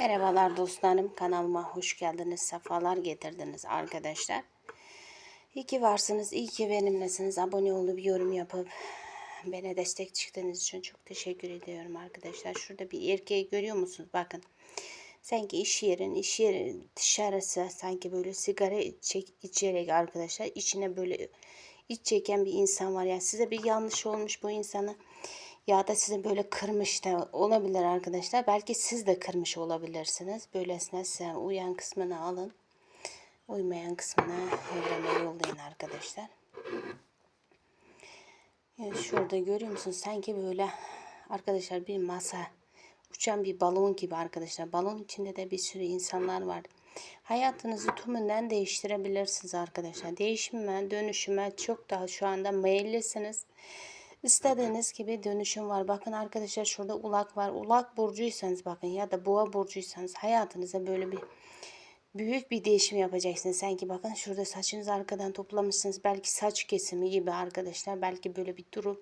Merhabalar dostlarım kanalıma hoş geldiniz sefalar getirdiniz arkadaşlar. İyi ki varsınız iyi ki benimlesiniz abone olup yorum yapıp bana destek çıktığınız için çok teşekkür ediyorum arkadaşlar. Şurada bir erkeği görüyor musunuz bakın. Sanki iş yerin iş yeri dışarısı sanki böyle sigara çek, içerek arkadaşlar içine böyle iç çeken bir insan var. Yani size bir yanlış olmuş bu insanı ya da sizi böyle kırmış da olabilir arkadaşlar. Belki siz de kırmış olabilirsiniz. Böylesine size uyan kısmını alın. Uymayan kısmını evrene yollayın arkadaşlar. Yani şurada görüyor musunuz? Sanki böyle arkadaşlar bir masa uçan bir balon gibi arkadaşlar. Balon içinde de bir sürü insanlar var. Hayatınızı tümünden değiştirebilirsiniz arkadaşlar. Değişime, dönüşüme çok daha şu anda meyillisiniz. İstediğiniz gibi dönüşüm var. Bakın arkadaşlar şurada ulak var. Ulak burcuysanız bakın ya da boğa burcuysanız hayatınıza böyle bir büyük bir değişim yapacaksınız. Sanki bakın şurada saçınızı arkadan toplamışsınız. Belki saç kesimi gibi arkadaşlar. Belki böyle bir durum.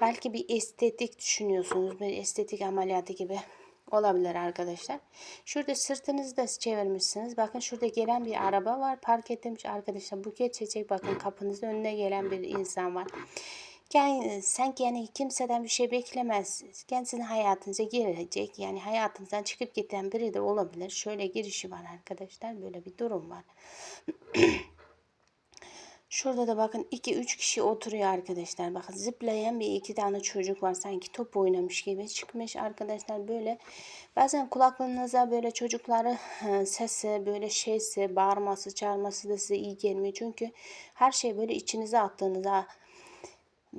Belki bir estetik düşünüyorsunuz. Bir estetik ameliyatı gibi olabilir arkadaşlar. Şurada sırtınızı da çevirmişsiniz. Bakın şurada gelen bir araba var. Park etmiş arkadaşlar. Buket çiçek bakın kapınızın önüne gelen bir insan var. Yani sanki yani kimseden bir şey beklemez. Kendisinin hayatınıza girecek. Yani hayatınızdan çıkıp giden biri de olabilir. Şöyle girişi var arkadaşlar. Böyle bir durum var. Şurada da bakın 2-3 kişi oturuyor arkadaşlar. Bakın zıplayan bir iki tane çocuk var. Sanki top oynamış gibi çıkmış arkadaşlar. Böyle bazen kulaklığınıza böyle çocukları sesi böyle şeyse bağırması çağırması da size iyi gelmiyor. Çünkü her şey böyle içinize attığınızda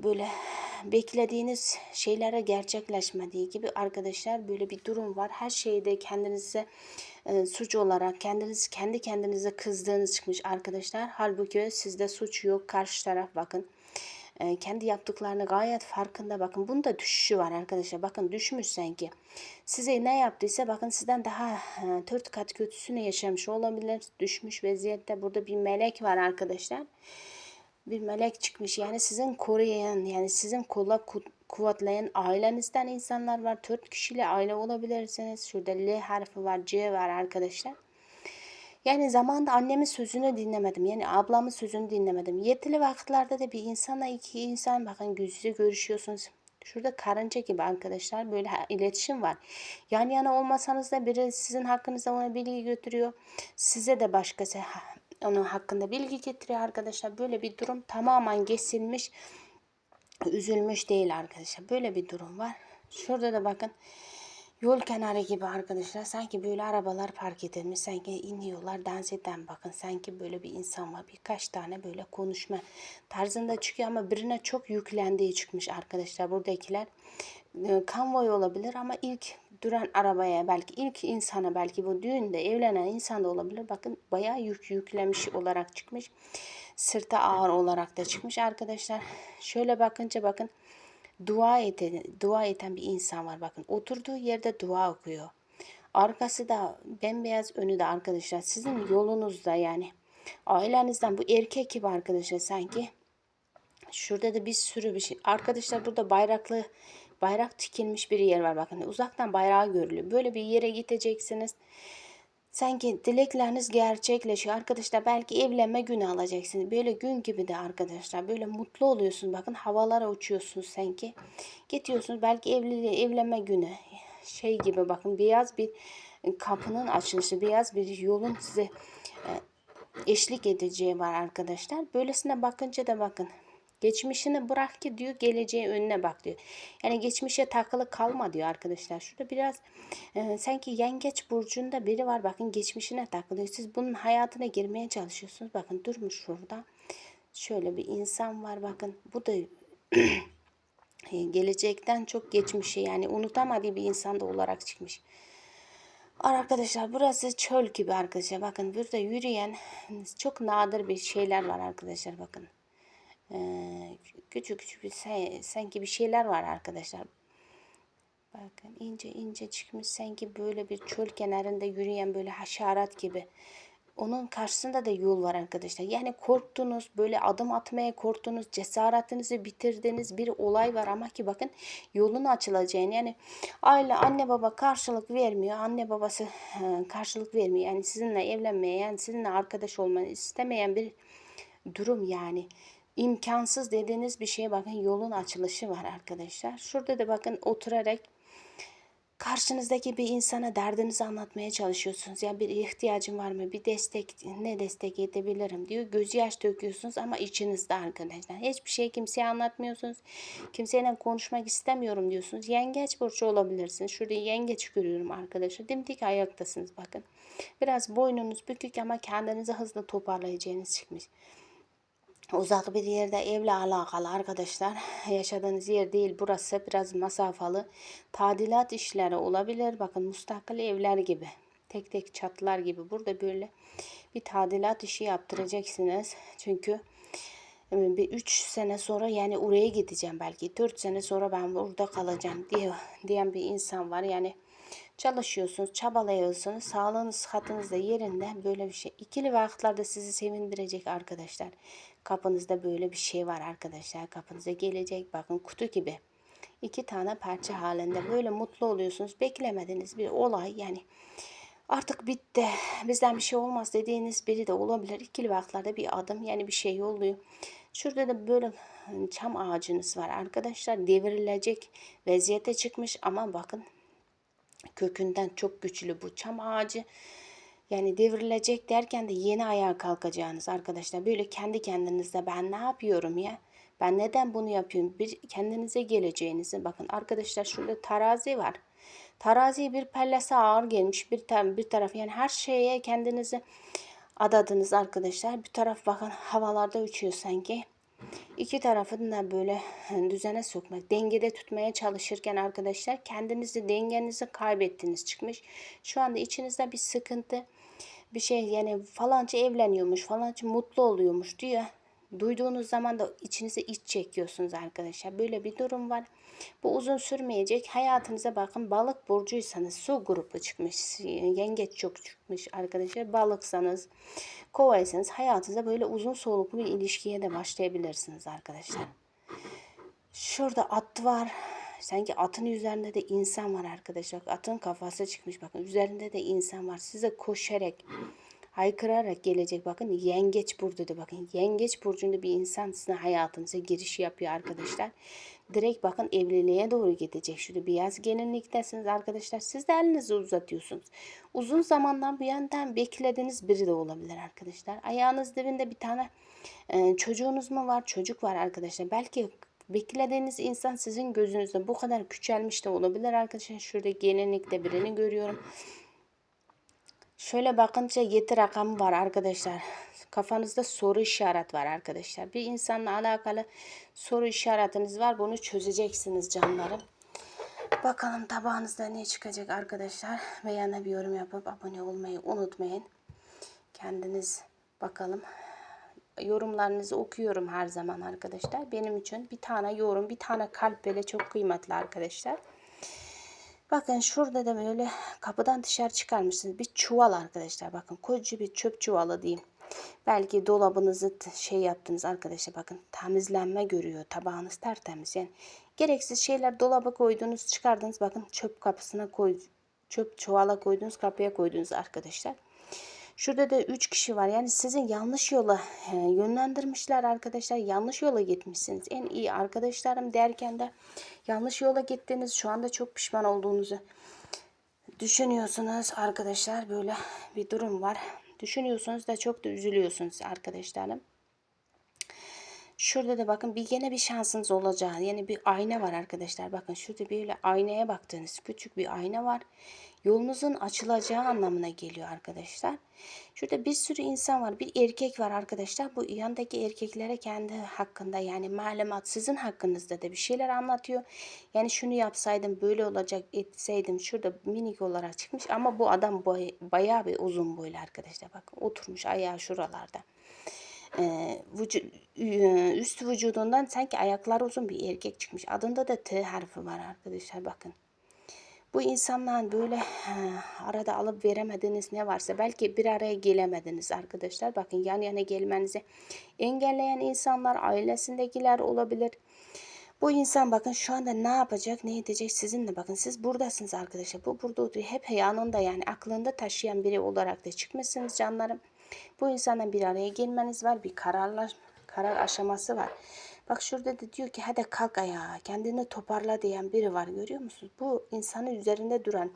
böyle beklediğiniz şeylere gerçekleşmediği gibi arkadaşlar böyle bir durum var. Her şeyde kendinize e, suç olarak kendiniz kendi kendinize kızdığınız çıkmış arkadaşlar. Halbuki sizde suç yok. Karşı taraf bakın e, kendi yaptıklarını gayet farkında bakın. Bunda düşüşü var arkadaşlar. Bakın düşmüş sanki. Size ne yaptıysa bakın sizden daha e, dört kat kötüsünü yaşamış olabilir. Düşmüş vaziyette burada bir melek var arkadaşlar bir melek çıkmış. Yani sizin koruyan, yani sizin kolla kuvvetleyen ailenizden insanlar var. Dört kişiyle aile olabilirsiniz. Şurada L harfi var, C var arkadaşlar. Yani zamanda annemin sözünü dinlemedim. Yani ablamın sözünü dinlemedim. Yetili vakitlerde de bir insanla iki insan bakın yüz görüşüyorsunuz. Şurada karınca gibi arkadaşlar böyle iletişim var. Yan yana olmasanız da biri sizin hakkınızda ona bilgi götürüyor. Size de başkası onun hakkında bilgi getiriyor arkadaşlar. Böyle bir durum tamamen kesilmiş, üzülmüş değil arkadaşlar. Böyle bir durum var. Şurada da bakın yol kenarı gibi arkadaşlar. Sanki böyle arabalar park edilmiş. Sanki iniyorlar dans eden bakın. Sanki böyle bir insan var. Birkaç tane böyle konuşma tarzında çıkıyor ama birine çok yüklendiği çıkmış arkadaşlar. Buradakiler konvoy olabilir ama ilk duran arabaya belki ilk insana belki bu düğünde evlenen insan da olabilir. Bakın bayağı yük yüklemiş olarak çıkmış. Sırta ağır olarak da çıkmış arkadaşlar. Şöyle bakınca bakın dua eden, dua eden bir insan var. Bakın oturduğu yerde dua okuyor. Arkası da bembeyaz önü de arkadaşlar. Sizin yolunuzda yani ailenizden bu erkek gibi arkadaşlar sanki. Şurada da bir sürü bir şey. Arkadaşlar burada bayraklı bayrak tikilmiş bir yer var. Bakın uzaktan bayrağı görülüyor. Böyle bir yere gideceksiniz. Sanki dilekleriniz gerçekleşiyor. Arkadaşlar belki evlenme günü alacaksınız. Böyle gün gibi de arkadaşlar. Böyle mutlu oluyorsunuz. Bakın havalara uçuyorsunuz sanki. Gidiyorsunuz belki evliliği, evlenme günü. Şey gibi bakın beyaz bir kapının açılışı. Beyaz bir yolun size e, eşlik edeceği var arkadaşlar. Böylesine bakınca da bakın Geçmişini bırak ki diyor geleceğe önüne bak diyor. Yani geçmişe takılı kalma diyor arkadaşlar. Şurada biraz e, sanki yengeç burcunda biri var. Bakın geçmişine takılıyor. Siz bunun hayatına girmeye çalışıyorsunuz. Bakın durmuş şurada. Şöyle bir insan var bakın. Bu da gelecekten çok geçmişe yani unutamadığı bir insan da olarak çıkmış. Arkadaşlar burası çöl gibi arkadaşlar. Bakın burada yürüyen çok nadir bir şeyler var arkadaşlar bakın. Küçük küçük bir sanki bir şeyler var arkadaşlar. Bakın ince ince çıkmış sanki böyle bir çöl kenarında yürüyen böyle haşerat gibi onun karşısında da yol var arkadaşlar. Yani korktunuz, böyle adım atmaya korktunuz, cesaretinizi bitirdiğiniz bir olay var ama ki bakın yolun açılacağını yani aile anne baba karşılık vermiyor. Anne babası karşılık vermiyor. Yani sizinle evlenmeye, yani sizinle arkadaş olmayı istemeyen bir durum yani imkansız dediğiniz bir şeye bakın yolun açılışı var arkadaşlar. Şurada da bakın oturarak karşınızdaki bir insana derdinizi anlatmaya çalışıyorsunuz. Ya bir ihtiyacım var mı? Bir destek ne destek edebilirim diyor. Gözyaş döküyorsunuz ama içinizde arkadaşlar. Hiçbir şey kimseye anlatmıyorsunuz. Kimseyle konuşmak istemiyorum diyorsunuz. Yengeç burcu olabilirsiniz. Şurada yengeç görüyorum arkadaşlar. Dimdik ayaktasınız bakın. Biraz boynunuz bükük ama kendinizi hızlı toparlayacağınız çıkmış uzak bir yerde evle alakalı arkadaşlar. Yaşadığınız yer değil burası biraz mesafalı. Tadilat işleri olabilir. Bakın müstakil evler gibi. Tek tek çatlar gibi. Burada böyle bir tadilat işi yaptıracaksınız. Çünkü e, bir 3 sene sonra yani oraya gideceğim belki 4 sene sonra ben burada kalacağım diye diyen bir insan var. Yani çalışıyorsunuz, çabalıyorsunuz. Sağlığınız, sıhhatiniz de yerinde böyle bir şey. İkili vakitlerde sizi sevindirecek arkadaşlar. Kapınızda böyle bir şey var arkadaşlar. Kapınıza gelecek. Bakın kutu gibi. İki tane parça halinde böyle mutlu oluyorsunuz. Beklemediğiniz bir olay yani artık bitti. Bizden bir şey olmaz dediğiniz biri de olabilir. İkili vakitlerde bir adım yani bir şey oluyor. Şurada da böyle çam ağacınız var arkadaşlar. Devrilecek vaziyete çıkmış ama bakın kökünden çok güçlü bu çam ağacı. Yani devrilecek derken de yeni ayağa kalkacağınız arkadaşlar. Böyle kendi kendinizde ben ne yapıyorum ya? Ben neden bunu yapıyorum? Bir kendinize geleceğinizi bakın arkadaşlar şurada tarazi var. Tarazi bir pellesi ağır gelmiş bir, tar bir taraf yani her şeye kendinizi adadınız arkadaşlar. Bir taraf bakın havalarda uçuyor sanki. İki tarafını da böyle düzene sokmak, dengede tutmaya çalışırken arkadaşlar kendinizi dengenizi kaybettiniz çıkmış. Şu anda içinizde bir sıkıntı, bir şey yani falanca evleniyormuş, falanca mutlu oluyormuş diyor. Duyduğunuz zaman da içinize iç çekiyorsunuz arkadaşlar. Böyle bir durum var. Bu uzun sürmeyecek. Hayatınıza bakın balık burcuysanız su grubu çıkmış. Yengeç çok çıkmış arkadaşlar. Balıksanız kovaysanız hayatınızda böyle uzun soluklu bir ilişkiye de başlayabilirsiniz arkadaşlar. Şurada at var. Sanki atın üzerinde de insan var arkadaşlar. Atın kafası çıkmış bakın. Üzerinde de insan var. Size koşarak haykırarak gelecek. Bakın yengeç burada da bakın. Yengeç burcunda bir insan sizin hayatınıza giriş yapıyor arkadaşlar. Direkt bakın evliliğe doğru gidecek. Şurada beyaz gelinliktesiniz arkadaşlar. Siz de elinizi uzatıyorsunuz. Uzun zamandan bu yandan beklediğiniz biri de olabilir arkadaşlar. Ayağınız dibinde bir tane e, çocuğunuz mu var? Çocuk var arkadaşlar. Belki beklediğiniz insan sizin gözünüzde bu kadar küçelmiş de olabilir arkadaşlar. Şurada gelinlikte birini görüyorum. Şöyle bakınca 7 rakamı var arkadaşlar. Kafanızda soru işaret var arkadaşlar. Bir insanla alakalı soru işaretiniz var. Bunu çözeceksiniz canlarım. Bakalım tabağınızda ne çıkacak arkadaşlar. Beğene bir yorum yapıp abone olmayı unutmayın. Kendiniz bakalım. Yorumlarınızı okuyorum her zaman arkadaşlar. Benim için bir tane yorum, bir tane kalp böyle çok kıymetli arkadaşlar. Bakın şurada da böyle kapıdan dışarı çıkarmışsınız. Bir çuval arkadaşlar. Bakın koca bir çöp çuvalı diyeyim. Belki dolabınızı şey yaptınız arkadaşlar. Bakın temizlenme görüyor. Tabağınız tertemiz. Yani gereksiz şeyler dolaba koydunuz çıkardınız. Bakın çöp kapısına koy, çöp çuvala koydunuz kapıya koydunuz arkadaşlar. Şurada da 3 kişi var. Yani sizin yanlış yola yönlendirmişler arkadaşlar. Yanlış yola gitmişsiniz. En iyi arkadaşlarım derken de yanlış yola gittiniz. Şu anda çok pişman olduğunuzu düşünüyorsunuz arkadaşlar. Böyle bir durum var. Düşünüyorsunuz da çok da üzülüyorsunuz arkadaşlarım. Şurada da bakın bir gene bir şansınız olacağı. Yani bir ayna var arkadaşlar. Bakın şurada böyle aynaya baktığınız küçük bir ayna var. Yolunuzun açılacağı anlamına geliyor arkadaşlar. Şurada bir sürü insan var. Bir erkek var arkadaşlar. Bu yandaki erkeklere kendi hakkında yani malumat sizin hakkınızda da bir şeyler anlatıyor. Yani şunu yapsaydım böyle olacak etseydim şurada minik olarak çıkmış. Ama bu adam boy, bayağı bir uzun boylu arkadaşlar. Bakın oturmuş ayağı şuralarda e, vücut, üst vücudundan sanki ayakları uzun bir erkek çıkmış. Adında da T harfi var arkadaşlar bakın. Bu insanların böyle arada alıp veremediğiniz ne varsa belki bir araya gelemediniz arkadaşlar. Bakın yan yana gelmenizi engelleyen insanlar ailesindekiler olabilir. Bu insan bakın şu anda ne yapacak, ne edecek sizinle bakın siz buradasınız arkadaşlar. Bu burada oturuyor. Hep yanında yani aklında taşıyan biri olarak da çıkmışsınız canlarım. Bu insanla bir araya gelmeniz var. Bir kararlar, karar aşaması var. Bak şurada da diyor ki hadi kalk ayağa kendini toparla diyen biri var görüyor musunuz? Bu insanın üzerinde duran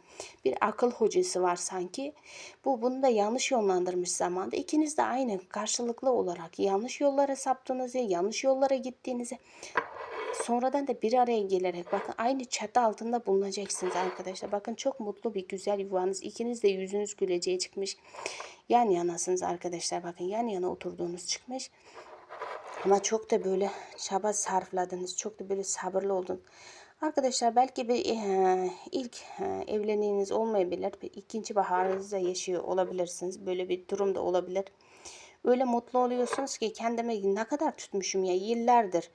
bir akıl hocası var sanki. Bu bunu da yanlış yönlendirmiş zamanda. İkiniz de aynı karşılıklı olarak yanlış yollara saptığınızı, yanlış yollara gittiğinizi sonradan da bir araya gelerek bakın aynı çatı altında bulunacaksınız arkadaşlar. Bakın çok mutlu bir güzel yuvanız. İkiniz de yüzünüz güleceği çıkmış. Yan yanasınız arkadaşlar. Bakın yan yana oturduğunuz çıkmış. Ama çok da böyle çaba sarfladınız. Çok da böyle sabırlı oldun. Arkadaşlar belki bir e, ilk e, evliliğiniz olmayabilir. Bir ikinci baharınızda yaşıyor olabilirsiniz. Böyle bir durum da olabilir. Öyle mutlu oluyorsunuz ki kendime ne kadar tutmuşum ya yıllardır.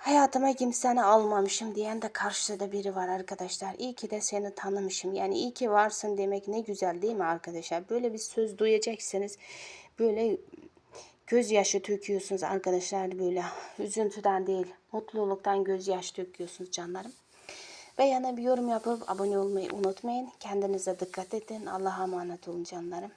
Hayatıma kimseni almamışım diyen de karşıda biri var arkadaşlar. İyi ki de seni tanımışım. Yani iyi ki varsın demek ne güzel değil mi arkadaşlar? Böyle bir söz duyacaksınız. Böyle gözyaşı döküyorsunuz arkadaşlar böyle. Üzüntüden değil, mutluluktan gözyaşı döküyorsunuz canlarım. Beğene bir yorum yapıp abone olmayı unutmayın. Kendinize dikkat edin. Allah'a emanet olun canlarım.